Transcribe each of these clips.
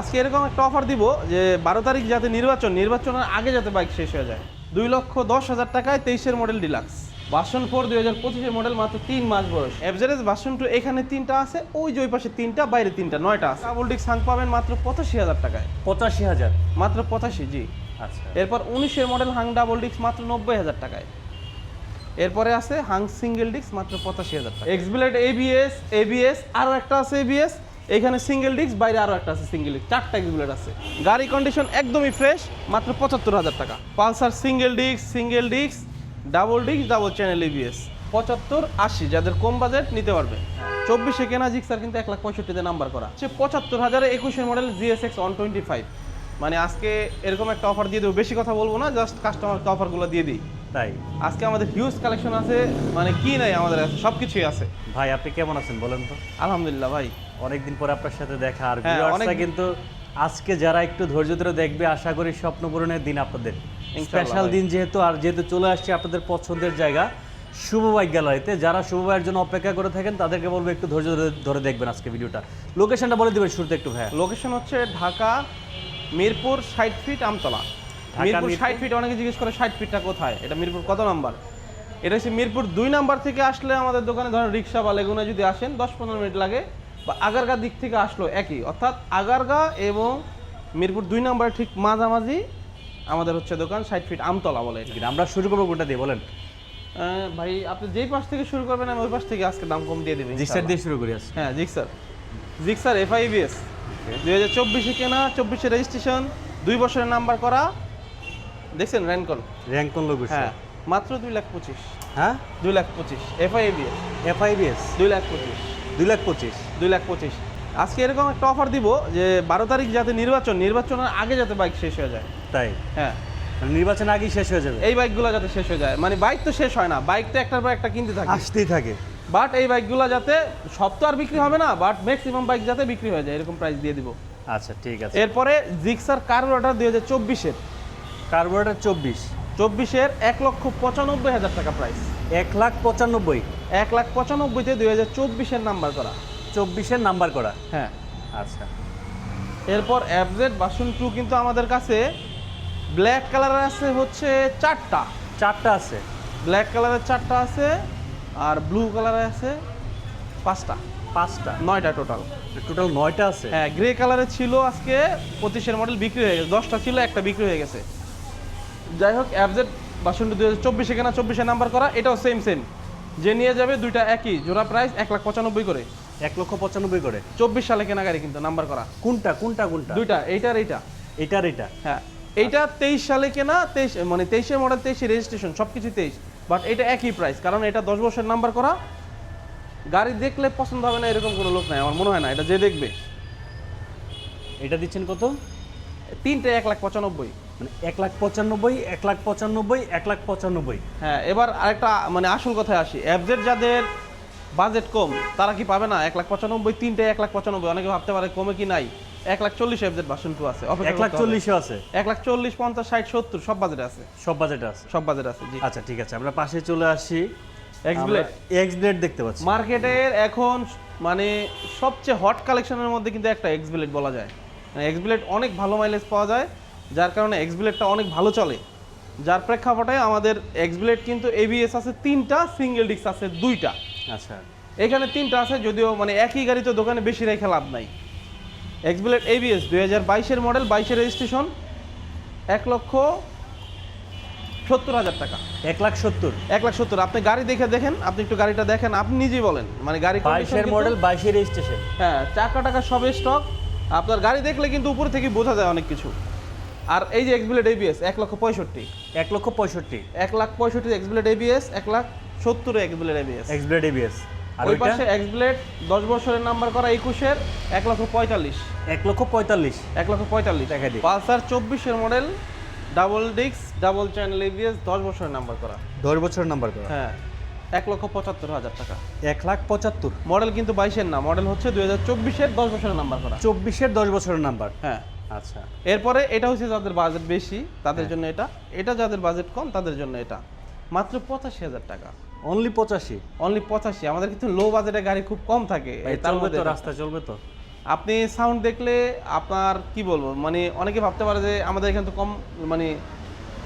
আজকে এরকম একটা অফার দিব যে বারো তারিখ যাতে নির্বাচন নির্বাচনের আগে যাতে বাইক শেষ হয়ে যায়। দুই লক্ষ দশ হাজার টাকায় তেইশের মডেল ডিলাক্স ভার্সন ফোর দুই হাজার পঁচিশের মডেল মাত্র তিন মাস বয়স। এভারেজ ভার্সন টু এখানে তিনটা আছে ওই যে ওই পাশে তিনটা বাইরে তিনটা নয়টা আছে। ডাবল ডিস্ক সাং পাবেন মাত্র পঁচাশি হাজার টাকায়। পঁচাশি হাজার? মাত্র পঁচাশি জি। আচ্ছা। এরপর উনিশের মডেল হাং ডাবল ডিক্স মাত্র নব্বই হাজার টাকায়। এরপরে আছে হাং সিঙ্গেল ডিস্ক মাত্র পঁচাশি হাজার টাকা এক্সবিলেট এবিএস এবিএস আরও একটা আছে এবিএস এখানে সিঙ্গেল ডিস্ক বাইরে আরও একটা আছে সিঙ্গেল ডিস্ক চারটা এক্সবিলেট আছে। গাড়ি কন্ডিশন একদমই ফ্রেশ মাত্র পঁচাত্তর হাজার টাকা। Pulsar single disc single disc double disc double channel ABS পঁচাত্তর আশি যাদের কম বাজেট নিতে পারবে। চব্বিশে কেনা জিক্সার কিন্তু এক লাখ পঁয়ষট্টিতে নাম্বার করা। সে পঁচাত্তর হাজারে একুশের model GSX one twenty five মানে আজকে এরকম একটা অফার দিয়ে দেবো বেশি কথা বলব না জাস্ট কাস্টমারকে অফারগুলো দিয়ে দিই। তাই? আজকে আমাদের হিউজ কালেকশন আছে মানে কি নাই আমাদের কাছে সব কিছুই আছে। ভাই আপনি কেমন আছেন বলেন তো? আলহামদুলিল্লাহ ভাই। অনেকদিন পর আপনার সাথে দেখা আর হ্যাঁ, ভিউয়ার্সরা কিন্তু আজকে যারা একটু ধৈর্য ধরে দেখবে আশা করি স্বপ্ন পূরণের দিন আপনাদের। স্পেশাল দিন যেহেতু আর যেহেতু চলে আসছে আপনাদের পছন্দের জায়গা শুভ বাইক গ্যালারিতে। যারা শুভ ভাইয়ের জন্য অপেক্ষা করে থাকেন তাদেরকে বলব একটু ধৈর্য ধরে- দেখবেন আজকে ভিডিওটা। লোকেশনটা বলে দিবেন শুরুতে একটু ভাইয়া। লোকেশন হচ্ছে ঢাকা মিরপুর ষাট ফিট আমতলা। মিরপুর? ষাট ফিট অনেকে জিজ্ঞেস করে ষাট ফিটটা কোথায়? এটা মিরপুর কত নাম্বার? এটা হচ্ছে মিরপুর দুই নাম্বার থেকে আসলে আমাদের দোকানে ধরেন রিক্সা বা লেগুনা যদি আসেন দশ পনেরো মিনিট লাগে। বা আগারগা দিক থেকে আসলো একই। অর্থাৎ আগারগা এবং মিরপুর দুই নাম্বার ঠিক মাঝামাঝি আমাদের হচ্ছে দোকান ষাট ফিট আমতলা বলে। আমরা শুরু করব কোনটা দিয়ে বলেন। ভাই আপনি যেই পাশ থেকে শুরু করবেন আমি ওই পাশ থেকে আজকে দাম কম দিয়ে দেবেন জিক্সার দিয়ে শুরু করি হ্যাঁ জিক্সার। জিক্সার এফআইবিএস। দুই হাজার চব্বিশে কেনা চব্বিশে রেজিস্ট্রেশন দুই বছরের নাম্বার করা। দেখছেন র্যানকন র্যাঙ্কন লোগো হ্যাঁ মাত্র দুই লাখ পঁচিশ। হ্যাঁ? দুই লাখ পঁচিশ এফআইবিএস। এফআইবিএস। দুই লাখ পঁচিশ। দুই লাখ পঁচিশ। দুই লাখ পঁচিশ। আজকে এরকম একটা অফার দিব যে বারো তারিখ যাতে নির্বাচন নির্বাচনের আগে যাতে বাইক শেষ হয়ে যায়। তাই? হ্যাঁ। নির্বাচন আগেই শেষ হয়ে যাবে? এই বাইকগুলো যাতে শেষ হয়ে যায়। মানে বাইক তো শেষ হয় না বাইক তো একটার পর একটা কিনতে থাকে। আসতেই থাকে। বাট এই বাইকগুলো যাতে সব তো আর বিক্রি হবে না বাট ম্যাক্সিমাম বাইক যাতে বিক্রি হয়ে যায় এরকম প্রাইস দিয়ে দিব। আচ্ছা ঠিক আছে। এরপরে জিক্সার কার্বোরেটার দুই হাজার চব্বিশের। কার্বোরেটার চব্বিশ। চব্বিশের এক লক্ষ পঁচানব্বই হাজার টাকা প্রাইস এক লাখ পঁচানব্বই। এক লাখ পঁচানব্বইতে দুই হাজার চব্বিশের নাম্বার করা। চব্বিশের নাম্বার করা? হ্যাঁ। আচ্ছা। এরপর অ্যাবজেড বাসন টু কিন্তু আমাদের কাছে ব্ল্যাক কালারের আছে হচ্ছে চারটা। চারটা আছে। ব্ল্যাক কালারের চারটা আছে আর ব্লু কালারের আছে পাঁচটা। পাঁচটা? নয়টা টোটাল টোটাল নয়টা আছে? হ্যাঁ গ্রে কালারের ছিল আজকে পঁচিশের মডেল বিক্রি হয়ে গেছে। দশটা ছিল একটা বিক্রি হয়ে গেছে। যাই হোক অ্যাবজেড বাসনটি দুই হাজার চব্বিশে কেনা চব্বিশে নাম্বার করা এটাও সেম সেম যে নিয়ে যাবে দুইটা একই জোড়া প্রাইস এক লাখ পঁচানব্বই করে। এক লক্ষ পঁচানব্বই করে। চব্বিশ সালে কেনা গাড়ি কিন্তু নাম্বার করা। কোনটা কোনটা কোনটা? দুইটা এইটার এইটা। এটার এটা হ্যাঁ এইটা তেইশ সালে কেনা তেইশ মানে তেইশের মডেল তেইশে রেজিস্ট্রেশন সব কিছু তেইশ। বাট এটা একই প্রাইস কারণ এটা দশ বছর নাম্বার করা। গাড়ি দেখলে পছন্দ হবে না এরকম কোনো লোক নাই আমার মনে হয় না এটা যে দেখবে। এটা দিচ্ছেন কত? তিনটে এক লাখ পঁচানব্বই। মানে এক লাখ পঁচানব্বই এক লাখ পঁচানব্বই এক লাখ পঁচানব্বই। হ্যাঁ এবার আরেকটা মানে আসল কথায় আসি। অ্যাবজেট যাদের বাজেট কম তারা কি পাবে না? এক লাখ পঁচানব্বই তিনটে এক লাখ পঁচানব্বই অনেকে ভাবতে পারে কমে কি নাই। এক লাখ চল্লিশ অ্যাবজেট ভার্সন টু আছে এক লাখ চল্লিশও আছে। এক লাখ চল্লিশ পঞ্চাশ ষাট সত্তর সব বাজেটে আছে। সব বাজেট আছে। সব বাজেট আছে জি। আচ্ছা ঠিক আছে আমরা পাশে চলে আসি। এক্স ব্লেড এক্স ব্লেড দেখতে পাচ্ছি। মার্কেটের এখন মানে সবচেয়ে হট কালেকশনের মধ্যে কিন্তু একটা এক্স ব্লেড বলা যায়। এক্স ব্লেড অনেক ভালো মাইলেজ পাওয়া যায় যার কারণে এক্স ব্লেডটা অনেক ভালো চলে। যার প্রেক্ষাপটে আমাদের এক্স ব্লেড কিন্তু এবিএস আছে তিনটা সিঙ্গেল ডিস্ক আছে দুইটা। আচ্ছা। এখানে তিনটা আছে যদিও মানে একই গাড়ি তো দোকানে বেশি রেখে লাভ নাই। এক্স ব্লেড এবিএস দুই হাজার বাইশের মডেল বাইশের রেজিস্ট্রেশন এক লক্ষ সত্তর হাজার টাকা। এক লাখ সত্তর। এক লাখ সত্তর। আপনি গাড়ি দেখে দেখেন আপনি একটু গাড়িটা দেখেন আপনি নিজেই বলেন। মানে গাড়ি বাইশের মডেল বাইশের রেজিস্ট্রেশন হ্যাঁ চাকা টাকা সবে স্টক আপনার গাড়ি দেখলে কিন্তু উপরে থেকে বোঝা যায় অনেক কিছু। আর এই যে এক্সবিলেট এবিএস এক লক্ষ পঁয়ষট্টি। এক লক্ষ পঁয়ষট্টি। এক লাখ পঁয়ষট্টি এক্সবিলেট এবিএস এক লাখ সত্তর X Blade ABS X blade ABS আর ওই পাশে এক্সবিলেট দশ বছরের নাম্বার করা একুশের এক লক্ষ পঁয়তাল্লিশ। এক লক্ষ পঁয়তাল্লিশ। এক লক্ষ পঁয়তাল্লিশ। টাকা দিয়ে। পালসার চব্বিশের মডেল ডাবল ডিক্স ডাবল চ্যানেল এবিএস দশ বছরের নাম্বার করা। দশ বছর নাম্বার করা। হ্যাঁ এক লক্ষ পঁচাত্তর হাজার টাকা। এক লাখ পঁচাত্তর। মডেল কিন্তু বাইশের না মডেল হচ্ছে দুই হাজার চব্বিশের দশ বছরের নাম্বার করা। চব্বিশের দশ বছরের নাম্বার। হ্যাঁ। আচ্ছা। এরপরে এটা হচ্ছে যাদের বাজেট বেশি তাদের জন্য এটা। এটা যাদের বাজেট কম তাদের জন্য এটা। মাত্র পঁচাশি হাজার টাকা। অনলি পঁচাশি? অনলি পঁচাশি। আমাদের কিন্তু লো বাজেটের গাড়ি খুব কম থাকে তার মধ্যে। রাস্তা চলবে তো। আপনি সাউন্ড দেখলে আপনার কি বলব মানে অনেকে ভাবতে পারে যে আমাদের এখানে তো কম মানে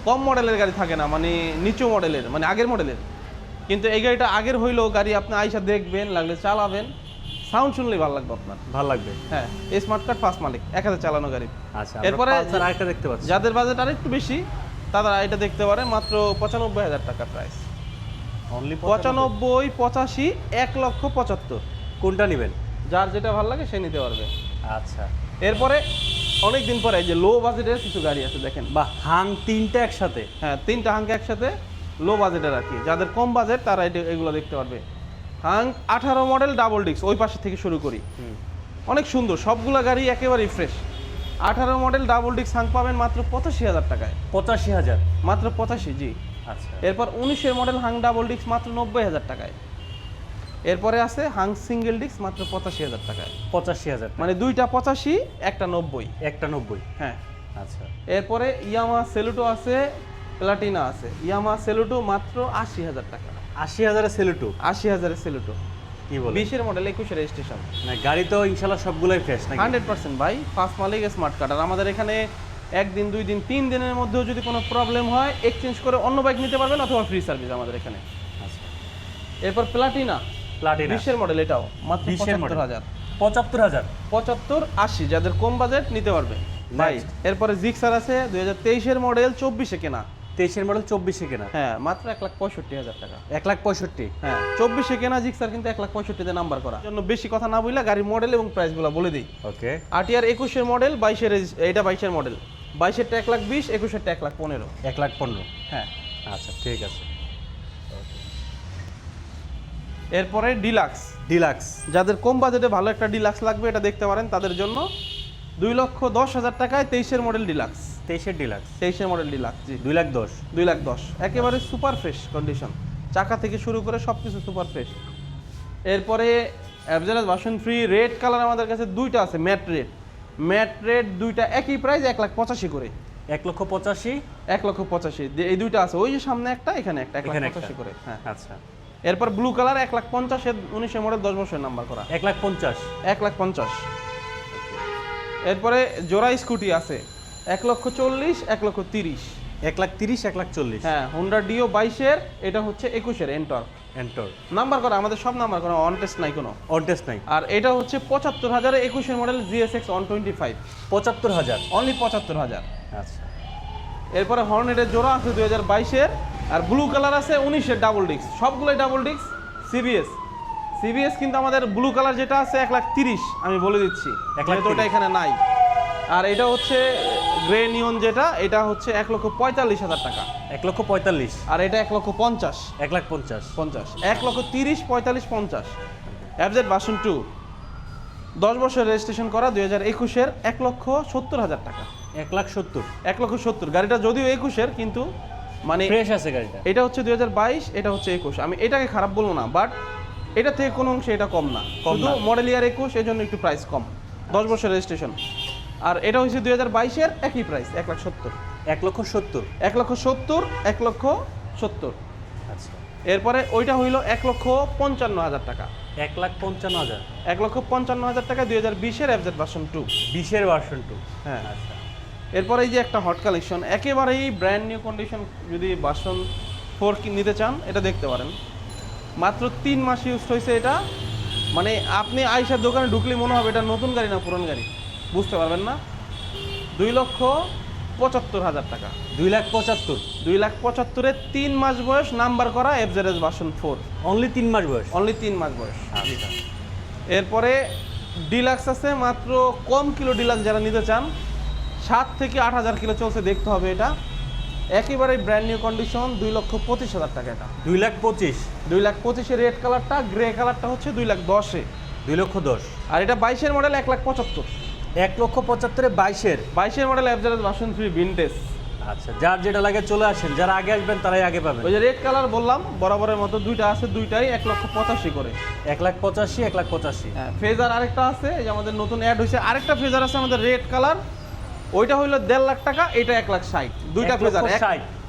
কম মডেলের গাড়ি থাকে না মানে নিচু মডেলের মানে আগের মডেলের কিন্তু এই গাড়িটা আগের হইলেও গাড়ি আপনি আইসা দেখবেন লাগলে চালাবেন। সাউন্ড শুনলেই ভালো লাগবে আপনার। ভালো লাগবে। হ্যাঁ এই স্মার্ট কার্ড ফার্স্ট মালিক এক হাজার চালানো গাড়ি। আচ্ছা এরপরে- আরেকটা দেখতে পাচ্ছি। যাদের বাজেট আর একটু বেশি তারা এটা দেখতে পারে মাত্র পঁচানব্বই হাজার টাকা প্রাইস অনলি পঁচানব্বই। পঁচাশি এক লক্ষ পঁচাত্তর। কোনটা নেবেন? যার যেটা ভালো লাগে সে নিতে পারবে। আচ্ছা। এরপরে অনেক দিন পরে যে লো বাজেটের কিছু গাড়ি আছে দেখেন। বা হাং তিনটা একসাথে? হ্যাঁ তিনটা হাঙ্ক একসাথে লো বাজেটের আর কি। যাদের কম বাজেট তারা এগুলো দেখতে পারবে। হাঙ্ক আঠারো মডেল ডাবল ডিস্ক ওই পাশে থেকে শুরু করি। অনেক সুন্দর সবগুলা গাড়ি একেবারেই ফ্রেশ আঠারো মডেল ডাবল ডিস্ক হাং পাবেন মাত্র পঁচাশি হাজার টাকায়। পঁচাশি হাজার? মাত্র পঁচাশি জি। আচ্ছা। এরপর উনিশের মডেল হাং ডাবল ডিস্ক মাত্র নব্বই হাজার টাকায়। এরপরে আছে হাং সিঙ্গেল ডিস্ক মাত্র পঁচাশি হাজার টাকায়। পঁচাশি হাজার মানে দুইটা পঁচাশি একটা নব্বই। একটা নব্বই? হ্যাঁ। আচ্ছা। এরপরে ইয়ামা সেলুটো আছে প্লাটিনা আছে। ইয়ামা সেলুটো মাত্র আশি হাজার টাকা। আশি হাজারে সেলুটু আশি হাজারের সেলুটো কি বলে? বিশের মডেল একুশের রেজিস্ট্রেশন না গাড়ি তো ইনশাল্লাহ সবগুলোই ফ্রেশ নাকি? হান্ড্রেড পার্সেন্ট ভাই ফার্স্ট মালিক স্মার্ট কার্ড আর আমাদের এখানে একদিন দুই দিন তিন দিনের মধ্যেও যদি কোনো প্রবলেম হয় এক্সচেঞ্জ করে অন্য বাইক নিতে পারবেন অথবা ফ্রি সার্ভিস আমাদের এখানে। আচ্ছা। এরপর প্লাটিনা প্লাটিনা বিশের মডেল এটাও মাত্র পঁচাত্তর হাজার। পঁচাত্তর হাজার? পঁচাত্তর আশি যাদের কম বাজেট নিতে পারবে। ভাই. এরপরে জিক্সার আছে দুই হাজার তেইশের মডেল চব্বিশে কেনা। তেইশের মডেল চব্বিশে কেনা। হ্যাঁ মাত্র এক লাখ পঁয়ষট্টি হাজার টাকা। এক লাখ পঁয়ষট্টি। হ্যাঁ চব্বিশে কেনা জিক্সার কিন্তু এক লাখ পঁয়ষট্টিতে নাম্বার করা। জন্য বেশি কথা না বললে গাড়ির মডেল এবং প্রাইসগুলো বলে দিই। ওকে আটিআর একুশের মডেল বাইশের এটা বাইশের মডেল বাইশেরটা এক লাখ বিশ একুশেরটা এক লাখ পনেরো। এক লাখ পনেরো। হ্যাঁ। আচ্ছা ঠিক আছে। এরপরে ডিলাক্স ডিলাক্স যাদের কম বাজেটে ভালো একটা ডিলাক্স লাগবে এটা দেখতে পারেন। তাদের জন্য দুই লক্ষ দশ হাজার টাকায় তেইশের মডেল ডিলাক্স তেইশের ডিলাক্স। তেইশের মডেল ডিলাক্স জি। দুই লাখ দশ। দুই লাখ দশ। একেবারে সুপার ফ্রেশ কন্ডিশন চাকা থেকে শুরু করে সব কিছু সুপার ফ্রেশ এরপরে অ্যাভজারাস বাসন ফ্রি রেড কালার আমাদের কাছে দুইটা আছে ম্যাট রেড ম্যাট রেড দুইটা একই প্রাইস এক লাখ পঁচাশি করে। এক লক্ষ পঁচাশি? এক লক্ষ পঁচাশি। এই দুইটা আছে। ওই যে সামনে একটা এখানে একটা এক লাখ পঁচাশি করে। হ্যাঁ। আচ্ছা। এরপর ব্লু কালার এক লাখ পঞ্চাশের উনিশের মডেল দশ বছরের নাম্বার করা। এক লাখ পঞ্চাশ। এক লাখ পঞ্চাশ। এরপরে জোড়া স্কুটি আছে। এক লক্ষ চল্লিশ এক লক্ষ তিরিশ। এক লাখ তিরিশ এক লাখ চল্লিশ। হ্যাঁ হোন্ডা ডিও বাইশের এটা হচ্ছে একুশের এন্টর এন্টর নাম্বার করা আমাদের সব নাম্বার করা অন টেস্ট নাই কোনো। অন টেস্ট নাই। আর এটা হচ্ছে পঁচাত্তর হাজারে একুশের model GSX one twenty five পঁচাত্তর হাজার। অনলি পঁচাত্তর হাজার। আচ্ছা। এরপরে হর্নেটের জোড়া আছে দুই হাজার বাইশের আর ব্লু কালার আছে উনিশের ডাবল ডিস্ক সবগুলোই ডাবল ডিস্ক সিবিএস সিবিএস কিন্তু আমাদের ব্লু কালার যেটা আছে এক লাখ তিরিশ আমি বলে দিচ্ছি। এক লাখ যেহেতু ওটা এখানে নাই। আর এটা হচ্ছে গ্রে নিয়ন যেটা এটা হচ্ছে এক লক্ষ পঁয়তাল্লিশ হাজার টাকা। এক লক্ষ পঁয়তাল্লিশ। আর এটা এক লক্ষ পঞ্চাশ। এক লাখ পঞ্চাশ। পঞ্চাশ। এক লক্ষ তিরিশ পঁয়তাল্লিশ পঞ্চাশ। অ্যাবজেট বাসন টু দশ বছর রেজিস্ট্রেশন করা দুই হাজার একুশের এক লক্ষ সত্তর হাজার টাকা। এক লাখ সত্তর। এক লক্ষ সত্তর। গাড়িটা যদিও একুশের কিন্তু মানে ফ্রেশ আছে গাড়িটা। এটা হচ্ছে দুই হাজার বাইশ এটা হচ্ছে একুশ। আমি এটাকে খারাপ বলব না বাট এটা থেকে কোনো অংশে এটা কম না। কম শুধু মডেল ইয়ার একুশ এই জন্য একটু প্রাইস কম। দশ বছর রেজিস্ট্রেশন আর এটা হচ্ছে দুই হাজার বাইশের একই প্রাইস এক লাখ সত্তর। এক লক্ষ সত্তর? এক লক্ষ সত্তর এক লক্ষ সত্তর। আচ্ছা। এরপরে ওইটা হইল এক লক্ষ পঞ্চান্ন হাজার টাকা। এক লাখ পঞ্চান্ন হাজার? এক লক্ষ পঞ্চান্ন হাজার টাকা দুই হাজার বিশের এফজেড ভার্সন টু বিশের ভার্সন টু হ্যাঁ। আচ্ছা। এরপরে এই যে একটা হট কালেকশন একেবারেই ব্র্যান্ড নিউ কন্ডিশন যদি ভার্সন ফোর নিতে চান এটা দেখতে পারেন। মাত্র তিন মাস ইউজ হয়েছে এটা। মানে আপনি আইসার দোকানে ঢুকলে মনে হবে এটা নতুন গাড়ি না পুরনো গাড়ি। বুঝতে পারবেন না? দুই লক্ষ পঁচাত্তর হাজার টাকা। দুই লাখ পঁচাত্তর। দুই লাখ পঁচাত্তরের তিন মাস বয়স নাম্বার করা এফজেড ভার্সন ফোর অনলি তিন মাস বয়স। অনলি তিন মাস বয়স আচ্ছা। এরপরে ডিলাক্স আছে মাত্র কম কিলো ডিলাক্স যারা নিতে চান সাত থেকে আট হাজার কিলো চলছে দেখতে হবে এটা। একেবারে ব্র্যান্ড নিউ কন্ডিশন দুই লক্ষ পঁচিশ হাজার টাকা এটা। দুই লাখ পঁচিশ। দুই লাখ পঁচিশে রেড কালারটা গ্রে কালারটা হচ্ছে দুই লাখ দশে। দুই লক্ষ দশ। আর এটা বাইশের মডেল এক লাখ পঁচাত্তর। এক লক্ষ পঁচাত্তরে বাইশের। বাইশের মডেল অ্যাভজারেজ ভার্সন থ্রি ভিনটেজ আচ্ছা যার যেটা লাগে চলে আসেন যারা আগে আসবেন তারাই আগে পাবেন। ওই যে রেড কালার বললাম বরাবরের মতো দুইটা আছে দুইটাই এক লক্ষ পঁচাশি করে। এক লাখ পঁচাশি এক লাখ পঁচাশি। হ্যাঁ ফেজার আরেকটা আছে যে আমাদের নতুন অ্যাড হয়েছে আরেকটা ফেজার আছে আমাদের রেড কালার ওইটা হইল দেড় লাখ টাকা এটা এক লাখ ষাট। দুইটা ফেজার।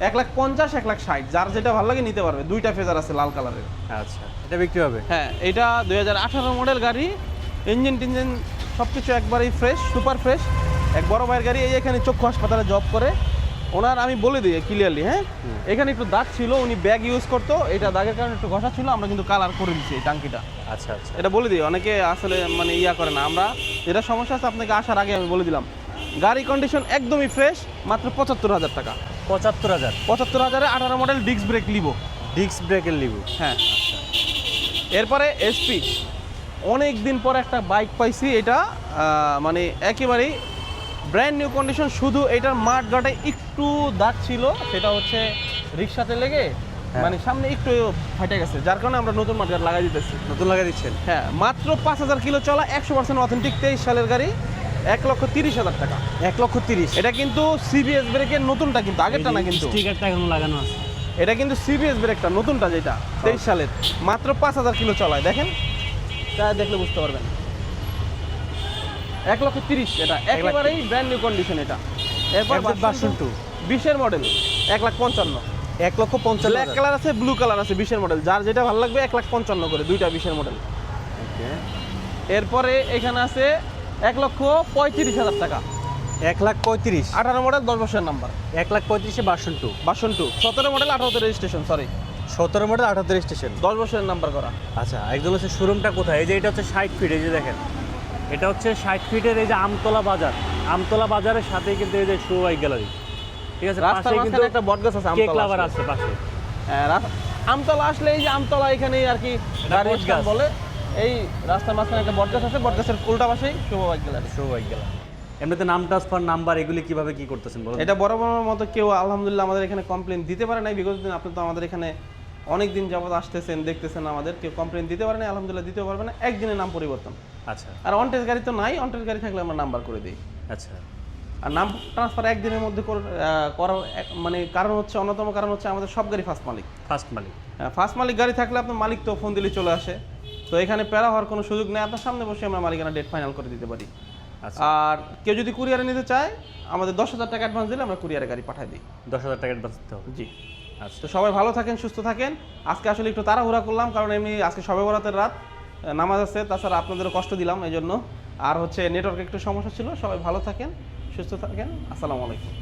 এক লাখ পঞ্চাশ এক লাখ ষাট। যার যেটা ভালো লাগে নিতে পারবে দুইটা ফেজার আছে লাল কালারের আচ্ছা এটা বিক্রি হবে? হ্যাঁ এটা দুই হাজার আঠারো মডেল গাড়ি ইঞ্জিন টিঞ্জিন সব কিছু একবারেই ফ্রেশ সুপার ফ্রেশ এক বড় ভাইয়ের গাড়ি এই এখানে চক্ষু হাসপাতালে জব করে। ওনার আমি বলে দিই ক্লিয়ারলি হ্যাঁ? এখানে একটু দাগ ছিল উনি ব্যাগ ইউজ করতো। এটা দাগের কারণে একটু ঘষা ছিল আমরা কিন্তু কালার করে দিচ্ছি এই টাঙ্কিটা। আচ্ছা আচ্ছা। এটা বলে দিই অনেকে আসলে মানে ইয়া করে না। আমরা যেটা সমস্যা আছে আপনাকে আসার আগে আমি বলে দিলাম। গাড়ি কন্ডিশন একদমই ফ্রেশ মাত্র পঁচাত্তর হাজার টাকা। পঁচাত্তর হাজার? পঁচাত্তর হাজারে আঠারো মডেল ডিস্ক ব্রেক লিবো ডিস্ক ব্রেকের লিবু হ্যাঁ। এরপরে এসপি অনেক দিন পর একটা বাইক পাইছি এটা মানে একেবারেই ব্র্যান্ড নিউ কন্ডিশন শুধু এটার মাঠ গাটে একটু দাগ ছিল সেটা হচ্ছে রিক্সাতে লেগে মানে সামনে একটু ফাটে গেছে যার কারণে আমরা নতুন মাঠ লাগাই দিতেছি। নতুন লাগাই দিচ্ছেন? হ্যাঁ মাত্র পাঁচ হাজার কিলো চলা একশো পার্সেন্ট অথেন্টিক তেইশ সালের গাড়ি এক লক্ষ তিরিশ হাজার টাকা। এক লক্ষ তিরিশ। এটা কিন্তু সিবিএস ব্রেকের নতুনটা কিন্তু আগেরটা না কিন্তু। স্টিকারটা এখন লাগানো আছে। এটা কিন্তু সিবিএস ব্রেকটা নতুনটা যেটা তেইশ সালের। মাত্র পাঁচ হাজার কিলো চলায় দেখেন। তা দেখলে বুঝতে পারবেন। এক লক্ষ তিরিশ। এটা একেবারেই ব্র্যান্ড নিউ কন্ডিশন এটা। এরপর two। বিশের মডেল এক লাখ পঞ্চান্ন। এক লক্ষ পঞ্চান্ন ব্ল্যাক কালার আছে ব্লু কালার আছে বিশের মডেল যার যেটা ভালো লাগবে এক লাখ পঞ্চান্ন করে দুইটা বিশের মডেল এরপরে এখানে আছে এক লক্ষ পঁয়ত্রিশ হাজার টাকা। এক লাখ পঁয়ত্রিশ। আঠারো মডেল দশ বছরের নাম্বার এক লাখ পঁয়ত্রিশে বাসন টু বাসন টু সতেরো মডেল আঠারোতে রেজিস্ট্রেশন সরি সতেরো মডেল আঠাত্তর স্টেশন। দশ বছরের নাম্বার করা। আচ্ছা একদম হচ্ছে শোরুমটা কোথায়? এই যে এটা হচ্ছে ষাট ফিট এই যে দেখেন। এটা হচ্ছে ষাট ফিটের এই যে আমতলা বাজার। আমতলা বাজারের সাথেই কিন্তু এই যে শুভাইক গ্যালারি ঠিক আছে? পাশে কিন্তু একটা বটগাছ আছে কেক আমতলা লাভার আছে পাশে। হ্যাঁ, আমতলা আসলে এই যে আমতলা আর কি গাড়ি বলে। এই রাস্তার মাঝখানে একটা বটগাছ আছে বটগাছের উল্টা পাশেই শুভবাগ গ্যালারি শুভাইক গ্যালারি এমনিতে নাম ট্রান্সফার নাম্বার এগুলি কীভাবে কি করতেছেন বলুন? এটা বড় বড় মতো কেউ আলহামদুলিল্লাহ আমাদের এখানে কমপ্লেন দিতে পারে নাই বিগত দিন আপনি তো আমাদের এখানে অনেক দিন যাবত আসতেছেন দেখতেছেন আমাদের কেউ কমপ্লেন দিতে পারে না আলহামদুলিল্লাহ দিতেও পারবে না একদিনের নাম পরিবর্তন। আচ্ছা। আর অনটেজ গাড়ি তো নাই অনটেজ গাড়ি থাকলে আমরা নাম্বার করে দিই। আচ্ছা। আর নাম ট্রান্সফার একদিনের মধ্যে কর- করার মানে কারণ হচ্ছে অন্যতম কারণ হচ্ছে আমাদের সব গাড়ি ফার্স্ট মালিক। ফার্স্ট মালিক। হ্যাঁ ফার্স্ট মালিক গাড়ি থাকলে আপনার মালিক তো ফোন দিলে চলে আসে। তো এখানে প্যারা হওয়ার কোনো সুযোগ নেই আপনার সামনে বসে আমরা মালিকানা ডেট ফাইনাল করে দিতে পারি। আচ্ছা। আর কেউ যদি কুরিয়ারে নিতে চায় আমাদের দশ হাজার টাকা অ্যাডভান্স দিলে আমরা কুরিয়ারে গাড়ি পাঠাই দিই। দশ হাজার টাকা অ্যাডভান্স দিতে হবে। জি। আচ্ছা। তো সবাই ভালো থাকেন, সুস্থ থাকেন। আজকে আসলে একটু তাড়াহুড়া করলাম, কারণ এমনি আজকে সবে বরাতের রাত নামাজ আছে, তাছাড়া আপনাদেরও কষ্ট দিলাম এই জন্য আর হচ্ছে নেটওয়ার্কে একটু সমস্যা ছিল, সবাই ভালো থাকেন, সুস্থ থাকেন। আসসালামু আলাইকুম।